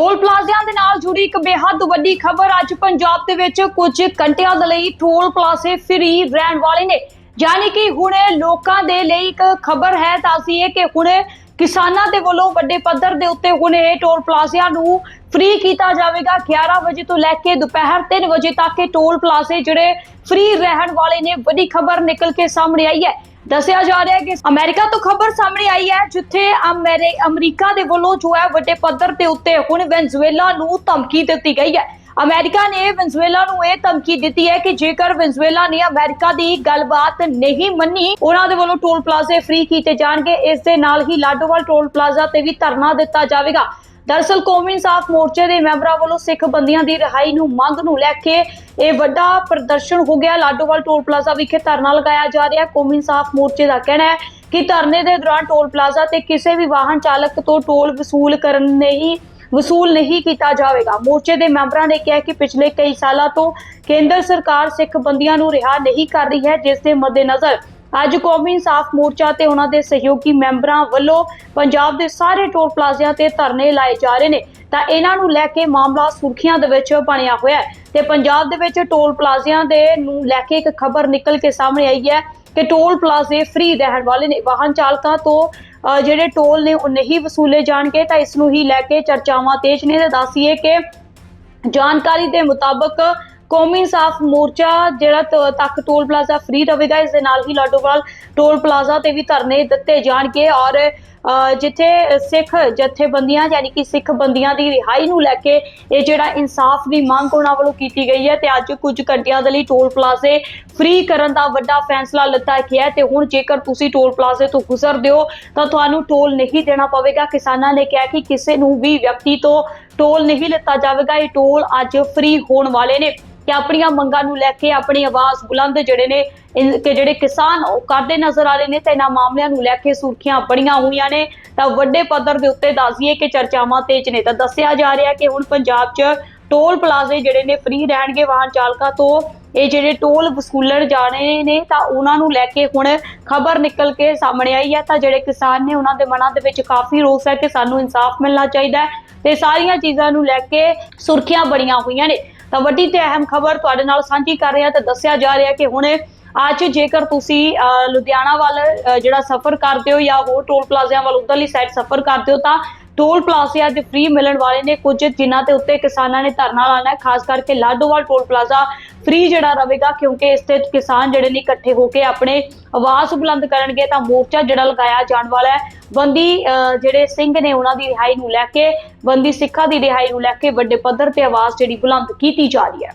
Toll ਪਲਾਜ਼ਿਆਂ ਦੇ ਨਾਲ ਜੁੜੀ ਇੱਕ ਬੇਹੱਦ ਵੱਡੀ ਖਬਰ। ਅੱਜ ਪੰਜਾਬ ਦੇ ਵਿੱਚ ਕੁਝ ਘੰਟਿਆਂ ਦੇ ਲਈ ਟੋਲ ਪਲਾਜ਼ੇ ਫ੍ਰੀ ਰਹਿਣ ਵਾਲੇ ਨੇ। ਯਾਨੀ ਕਿ ਹੁਣ ਲੋਕਾਂ ਦੇ ਲਈ ਇੱਕ ਖਬਰ ਹੈ, ਤਾਂ ਅਸੀਂ ਇਹ ਕਿ ਹੁਣ ਕਿਸਾਨਾਂ ਦੇ ਵੱਲੋਂ ਵੱਡੇ ਪੱਧਰ ਦੇ ਉੱਤੇ ਹੁਣ ਇਹ ਟੋਲ ਪਲਾਜ਼ਿਆਂ ਨੂੰ ਫ੍ਰੀ ਕੀਤਾ ਜਾਵੇਗਾ। 11 ਵਜੇ ਤੋਂ ਲੈ ਕੇ ਦੁਪਹਿਰ 3 ਵਜੇ ਤੱਕ ਇਹ ਟੋਲ ਪਲਾਜ਼ੇ ਜਿਹੜੇ ਫ੍ਰੀ ਰਹਿਣ ਵਾਲੇ ਨੇ, ਵੱਡੀ ਖਬਰ ਨਿਕਲ ਕੇ ਸਾਹਮਣੇ ਆਈ ਹੈ। ਦੱਸਿਆ ਜਾ ਰਿਹਾ ਹੈ ਕਿ ਅਮਰੀਕਾ ਤੋਂ ਖਬਰ ਸਾਹਮਣੇ ਆਈ ਹੈ, ਜਿੱਥੇ ਅਮਰੀਕਾ ਦੇ ਵੱਲੋਂ ਜੋ ਹੈ ਵੱਡੇ ਪੱਧਰ ਦੇ ਉੱਤੇ ਹੁਣ ਵੈਨਜ਼ੂਏਲਾ ਨੂੰ ਧਮਕੀ ਦਿੱਤੀ ਗਈ ਹੈ। ਅਮਰੀਕਾ ਨੇ ਵੈਨਜ਼ੂਏਲਾ ਨੂੰ ਇਹ ਧਮਕੀ ਦਿੱਤੀ ਹੈ ਕਿ ਜੇਕਰ ਵੈਨਜ਼ੂਏਲਾ ਨੇ ਅਮਰੀਕਾ ਦੀ ਗੱਲਬਾਤ ਨਹੀਂ ਮੰਨੀ, ਉਹਨਾਂ ਦੇ ਵੱਲੋਂ ਟੋਲ ਪਲਾਜ਼ੇ ਫ੍ਰੀ ਕੀਤੇ ਜਾਣਗੇ। ਇਸ ਦੇ ਨਾਲ ਹੀ ਲਾਡੋਵਾਲ ਟੋਲ ਪਲਾਜ਼ਾ ਤੇ ਵੀ ਧਰਨਾ ਦਿੱਤਾ ਜਾਵੇਗਾ। ਦਰਅਸਲ ਕੌਮੀ ਇਨਸਾਫ ਮੋਰਚੇ ਦੇ ਮੈਂਬਰਾਂ ਵੱਲੋਂ ਸਿੱਖ ਬੰਦੀਆਂ ਦੀ ਰਿਹਾਈ ਨੂੰ ਮੰਗ ਨੂੰ ਲੈ ਕੇ ਇਹ ਵੱਡਾ ਪ੍ਰਦਰਸ਼ਨ ਹੋ ਗਿਆ। ਲਾਡੋਵਾਲ ਟੋਲ ਪਲਾਜ਼ਾ ਵਿਖੇ ਧਰਨਾ ਲਗਾਇਆ ਜਾ ਰਿਹਾ। ਕੌਮੀ ਇਨਸਾਫ ਮੋਰਚੇ ਦਾ ਕਹਿਣਾ ਹੈ ਕਿ ਧਰਨੇ ਦੇ ਦੌਰਾਨ ਟੋਲ ਪਲਾਜ਼ਾ ਤੇ ਕਿਸੇ ਵੀ ਵਾਹਨ ਚਾਲਕ ਤੋਂ ਟੋਲ ਵਸੂਲ ਕਰਨ ਨਹੀਂ, ਵਸੂਲ ਨਹੀਂ ਕੀਤਾ ਜਾਵੇਗਾ। ਮੋਰਚੇ ਦੇ ਮੈਂਬਰਾਂ ਨੇ ਕਿਹਾ ਕਿ ਪਿਛਲੇ ਕਈ ਸਾਲਾਂ ਤੋਂ ਕੇਂਦਰ ਸਰਕਾਰ ਸਿੱਖ ਬੰਦੀਆਂ ਨੂੰ ਰਿਹਾ ਨਹੀਂ ਕਰ ਰਹੀ ਹੈ, ਜਿਸ ਦੇ ਮੱਦੇਨਜ਼ਰ ਅੱਜ ਕੌਮੀ ਇਨਸਾਫ ਮੋਰਚਾ ਤੇ ਉਹਨਾਂ ਦੇ ਸਹਿਯੋਗੀ ਮੈਂਬਰਾਂ ਵੱਲੋਂ ਪੰਜਾਬ ਦੇ ਸਾਰੇ ਟੋਲ ਪਲਾਜ਼ਿਆਂ ਤੇ ਧਰਨੇ ਲਾਏ ਜਾ ਰਹੇ ਨੇ। ਤਾਂ ਇਹਨਾਂ ਨੂੰ ਲੈ ਕੇ ਮਾਮਲਾ ਸੁਰਖੀਆਂ ਦੇ ਵਿੱਚ ਬਣਿਆ ਹੋਇਆ ਹੈ ਤੇ ਪੰਜਾਬ ਦੇ ਵਿੱਚ ਟੋਲ ਪਲਾਜ਼ਿਆਂ ਦੇ ਨੂੰ ਲੈ ਕੇ ਇੱਕ ਖਬਰ ਨਿਕਲ ਕੇ ਸਾਹਮਣੇ ਆਈ ਹੈ ਕਿ ਟੋਲ ਪਲਾਜ਼ੇ ਫ੍ਰੀ ਰਹਿਣ ਵਾਲੇ ਨੇ। ਵਾਹਨ ਚਾਲਕਾਂ ਤੋਂ ਜਿਹੜੇ ਟੋਲ ਨੇ ਉਹ ਨਹੀਂ ਵਸੂਲੇ ਜਾਣਗੇ ਤਾਂ ਇਸ ਨੂੰ ਹੀ ਲੈ ਕੇ ਚਰਚਾਵਾਂ ਤੇਜ਼ ਨੇ। ਤੇ ਦੱਸੀਏ ਕਿ ਜਾਣਕਾਰੀ ਦੇ ਮੁਤਾਬਕ ਕੌਮੀ ਇਨਸਾਫ ਮੋਰਚਾ ਜਿਹੜਾ ਤ- ਤੱਕ ਟੋਲ ਪਲਾਜ਼ਾ ਫ੍ਰੀ ਰਹੇਗਾ ਇਸ ਦੇ ਨਾਲ ਹੀ ਲਾਡੋਵਾਲ ਟੋਲ ਪਲਾਜ਼ਾ ਤੇ ਵੀ ਧਰਨੇ ਦਿੱਤੇ ਜਾਣਗੇ ਔਰ ਜਿੱਥੇ ਸਿੱਖ ਜਥੇਬੰਦੀਆਂ ਯਾਨੀ ਕਿ ਸਿੱਖ ਬੰਦੀਆਂ ਦੀ ਰਿਹਾਈ ਨੂੰ ਲੈ ਕੇ ਇਹ ਜਿਹੜਾ ਇਨਸਾਫ ਦੀ ਮੰਗ ਉਹਨਾਂ ਵੱਲੋਂ ਕੀਤੀ ਗਈ ਹੈ ਤੇ ਅੱਜ ਕੁਝ ਘੰਟਿਆਂ ਦੇ ਲਈ ਟੋਲ ਪਲਾਜ਼ੇ ਫ੍ਰੀ ਕਰਨ ਦਾ ਵੱਡਾ ਫੈਸਲਾ ਲਿੱਤਾ ਗਿਆ ਤੇ ਹੁਣ ਜੇਕਰ ਤੁਸੀਂ ਟੋਲ ਪਲਾਜ਼ੇ ਤੋਂ ਗੁਜ਼ਰਦੇ ਹੋ ਤਾਂ ਤੁਹਾਨੂੰ ਟੋਲ ਨਹੀਂ ਦੇਣਾ ਪਵੇਗਾ। ਕਿਸਾਨਾਂ ਨੇ ਕਿਹਾ ਕਿ ਕਿਸੇ ਨੂੰ ਵੀ ਵਿਅਕਤੀ ਤੋਂ ਟੋਲ ਨਹੀਂ ਲਿੱਤਾ ਜਾਵੇਗਾ। ਇਹ ਟੋਲ ਅੱਜ ਫ੍ਰੀ ਹੋਣ ਵਾਲੇ ਨੇ ਕਿ ਆਪਣੀਆਂ ਮੰਗਾਂ ਨੂੰ ਲੈ ਕੇ ਆਪਣੀ ਆਵਾਜ਼ ਬੁਲੰਦ ਜਿਹੜੇ ਨੇ ਕਿ ਜਿਹੜੇ ਕਿਸਾਨ ਉਹ ਕਰਦੇ ਨਜ਼ਰ ਆ ਰਹੇ ਨੇ ਤੇ ਇਹਨਾਂ ਮਾਮਲਿਆਂ ਨੂੰ ਲੈ ਕੇ ਸੁਰਖੀਆਂ ਬੜੀਆਂ ਹੋਈਆਂ ਨੇ। ਤਾਂ ਵੱਡੇ ਪੱਧਰ ਦੇ ਉੱਤੇ ਦੱਸੀਏ ਕਿ ਚਰਚਾਵਾਂ ਤੇਜ਼ ਨੇ ਤਾਂ ਦੱਸਿਆ ਜਾ ਰਿਹਾ ਕਿ ਹੁਣ ਪੰਜਾਬ 'ਚ ਟੋਲ ਪਲਾਜ਼ੇ ਜਿਹੜੇ ਨੇ ਫ੍ਰੀ ਰਹਿਣਗੇ ਵਾਹਨ ਚਾਲਕਾਂ ਤੋਂ। ਇਹ ਜਿਹੜੇ ਟੋਲ ਵਸੂਲਣ ਜਾਣੇ ਨੇ ਤਾਂ ਉਹਨਾਂ ਨੂੰ ਲੈ ਕੇ ਹੁਣ ਖਬਰ ਨਿਕਲ ਕੇ ਸਾਹਮਣੇ ਆਈ ਹੈ ਤਾਂ ਜਿਹੜੇ ਕਿਸਾਨ ਨੇ ਉਹਨਾਂ ਦੇ ਮਨਾਂ ਦੇ ਵਿੱਚ ਕਾਫੀ ਰੋਸ ਹੈ ਕਿ ਸਾਨੂੰ ਇਨਸਾਫ ਮਿਲਣਾ ਚਾਹੀਦਾ ਹੈ ਤੇ ਸਾਰੀਆਂ ਚੀਜ਼ਾਂ ਨੂੰ ਲੈ ਕੇ ਸੁਰਖੀਆਂ ਬੜੀਆਂ ਹੋਈਆਂ ਨੇ। ਤਾਂ ਵੱਡੀ ਤੇ ਅਹਿਮ ਖਬਰ ਤੁਹਾਡੇ ਨਾਲ ਸਾਂਝੀ ਕਰ ਰਿਹਾ ਤਾਂ ਦੱਸਿਆ ਜਾ ਰਿਹਾ ਕਿ ਹੁਣ ਅੱਜ ਜੇਕਰ ਤੁਸੀਂ ਅਹ, ਲੁਧਿਆਣਾ ਵੱਲ ਜਿਹੜਾ ਸਫ਼ਰ ਕਰਦੇ ਹੋ ਜਾਂ ਹੋਰ ਟੋਲ ਪਲਾਜ਼ਿਆਂ ਵੱਲ ਉਧਰਲੀ ਸਾਈਡ ਸਫ਼ਰ ਕਰਦੇ ਹੋ ਤਾਂ ਟੋਲ ਪਲਾਜ਼ੇ ਅੱਜ ਫ੍ਰੀ ਮਿਲਣ ਵਾਲੇ ਨੇ। ਕੁਝ ਜਿਨ੍ਹਾਂ ਦੇ ਉੱਤੇ ਕਿਸਾਨਾਂ ਨੇ ਧਰਨਾ ਲਾਣਾ ਹੈ। ਖਾਸ ਕਰਕੇ ਲਾਡੋਵਾਲ ਟੋਲ ਪਲਾਜ਼ਾ ਫ੍ਰੀ ਜਿਹੜਾ ਰਹੇਗਾ ਕਿਉਂਕਿ ਇਸ ਤੇ ਕਿਸਾਨ ਜਿਹੜੇ ਨੇ ਇਕੱਠੇ ਹੋ ਕੇ ਆਪਣੇ ਆਵਾਜ਼ ਬੁਲੰਦ ਕਰਨਗੇ ਤਾਂ ਮੋਰਚਾ ਜਿਹੜਾ ਲਗਾਇਆ ਜਾਣ ਵਾਲਾ ਹੈ। ਬੰਦੀ ਅਹ, ਜਿਹੜੇ ਸਿੰਘ ਨੇ ਉਹਨਾਂ ਦੀ ਰਿਹਾਈ ਨੂੰ ਲੈ ਕੇ ਬੰਦੀ ਸਿੱਖਾਂ ਦੀ ਰਿਹਾਈ ਨੂੰ ਲੈ ਕੇ ਵੱਡੇ ਪੱਧਰ ਤੇ ਆਵਾਜ਼ ਜਿਹੜੀ ਬੁਲੰਦ ਕੀਤੀ ਜਾ ਰਹੀ ਹੈ।